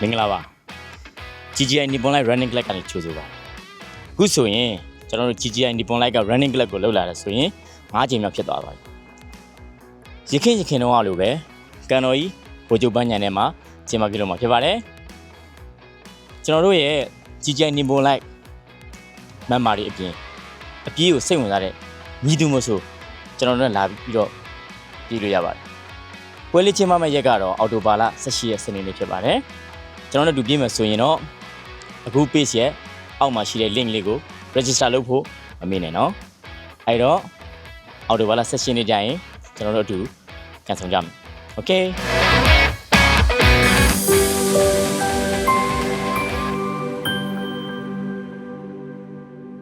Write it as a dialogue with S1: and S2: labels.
S1: မင်္ဂလာပါ GGI Nippon Light Running Club ကနေကြိုဆိုပါအခုဆိုရင်ကျွန်တော်တို့ GGI Nippon Light က Running Club ကိုလောက်လာတယ်ဆိုရင်၅ချိန်မြောက်ဖြစ်သွားပါပြီရခင်ရခင်တော့လိုပဲကန်တော်ကြီးဗိုလ်ချုပ်ပန်းညံထဲမှာကျင်းပပြုလုပ်မှာဖြစ်ပါတယ်ကျွန်တော်တို့ရဲ့ GGI Nippon Light မမ်မာတွေအပြင်အပြေးကိုစိတ်ဝင်စားတဲ့ညီသူမို့ဆိုကျွန်တော်တို့နဲ့လာပြီးတော့ပြေးလို့ရပါတယ်ပွဲလေးချင်းမမဲ့ရက်ကတော့အော်တိုဘာလ18ရက်စနေနေ့ဖြစ်ပါတယ် ကျွန်တော်တို့တူပြေးမယ်ဆိုရင်တော့အခု page ရဲ့အောက်မှာရှိတဲ့ link လေးကို register လုပ်ဖို့မမေ့နဲ့နော်အဲ့တော့အော်တိုဘာလ18ရက်နေ့ကျရင်ကျွန်တော်တို့အတူကန်ဆောင်ကြမယ် okay